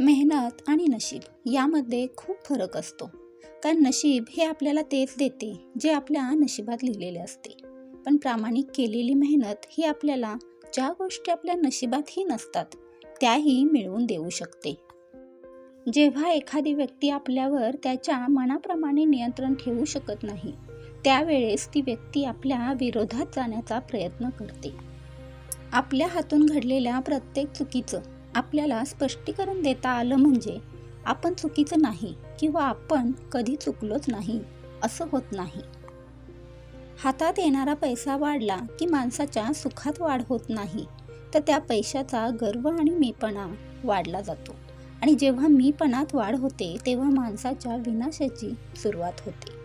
मेहनत आणि नशीब यामध्ये खूप फरक असतो. कारण नशीब हे आपल्याला तेच देते जे आपल्या नशिबात लिहिलेले असते. पण प्रामाणिक केलेली मेहनत ही आपल्याला ज्या गोष्टी आपल्या नशिबातही नसतात त्याही मिळवून देऊ शकते. जेव्हा एखादी व्यक्ती आपल्यावर त्याच्या मनाप्रमाणे नियंत्रण ठेवू शकत नाही त्यावेळेस ती व्यक्ती आपल्या विरोधात जाण्याचा प्रयत्न करते. आपल्या हातून घडलेल्या प्रत्येक चुकीचं आपल्याला स्पष्टीकरण देता आलं म्हणजे आपण चुकीचं नाही किंवा आपण कधी चुकलोच नाही असं होत नाही. हातात येणारा पैसा वाढला की माणसाच्या सुखात वाढ होत नाही तर त्या पैशाचा गर्व आणि मीपणा वाढला जातो. आणि जेव्हा मीपणात वाढ होते तेव्हा माणसाच्या विनाशाची सुरुवात होते.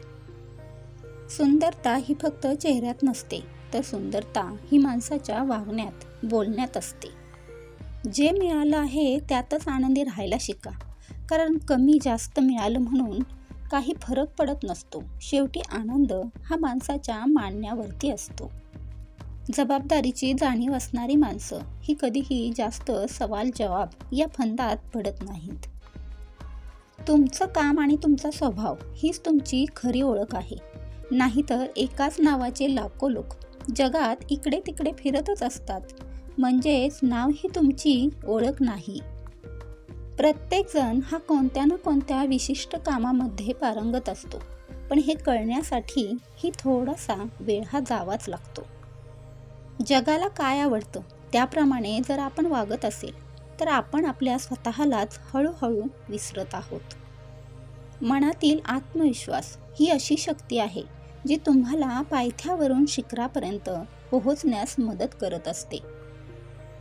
सुंदरता ही फक्त चेहऱ्यात नसते तर सुंदरता ही माणसाच्या वागण्यात बोलण्यात असते. जे मिळालं आहे त्यातच आनंदी राहायला शिका. कारण कमी जास्त मिळालं म्हणून काही फरक पडत नसतो. शेवटी आनंद हा माणसाच्या मांडण्यावरती असतो. जबाबदारीची जाणीव असणारी माणसं ही कधीही जास्त सवाल जवाब या फंदात पडत नाहीत. तुमचं काम आणि तुमचा स्वभाव हीच तुमची खरी ओळख आहे. नाहीतर एकाच नावाचे लाखो लोक जगात इकडे तिकडे फिरतच असतात. म्हणजेच नाव ही तुमची ओळख नाही. प्रत्येकजण हा कोणत्या ना कोणत्या विशिष्ट कामामध्ये पारंगत असतो. पण हे कळण्यासाठी ही थोडासा वेळ हा जावाच लागतो. जगाला काय आवडतं त्याप्रमाणे जर आपण वागत असेल तर आपण आपल्या स्वतःलाच हळूहळू विसरत आहोत. मनातील आत्मविश्वास ही अशी शक्ती आहे जी तुम्हाला पायथ्यावरून शिखरापर्यंत पोहोचण्यास मदत करत असते.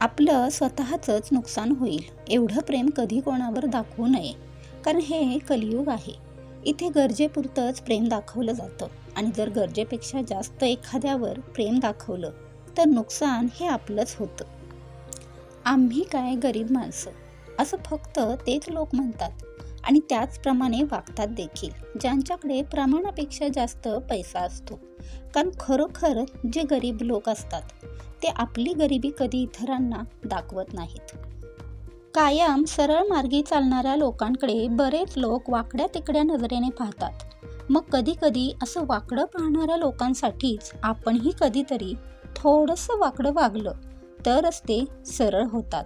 आपलं स्वतःचंच नुकसान होईल. एवढं प्रेम कधी कोणावर दाखवू नये. कारण हे कलियुग आहे. इथे गरजेपुरतंच प्रेम दाखवलं जातं. आणि जर गरजेपेक्षा जास्त एखाद्यावर प्रेम दाखवलं तर नुकसान हे आपलंच होतं. आम्ही काय गरीब माणसं? असं फक्त तेच लोक म्हणतात. आणि त्याचप्रमाणे वागतात देखील. ज्यांच्याकडे प्रमाणापेक्षा जास्त पैसा असतो. कारण खरोखर जे गरीब लोक असतात ते आपली गरिबी कधी इतरांना दाखवत नाहीत. कायम सरळ मार्गी चालणाऱ्या लोकांकडे बरेच लोक वाकड्या तिकड्या नजरेने पाहतात. मग कधी कधी असं वाकडं पाहणाऱ्या लोकांसाठीच आपणही कधीतरी थोडंसं वाकडं वागलं तरच ते सरळ होतात.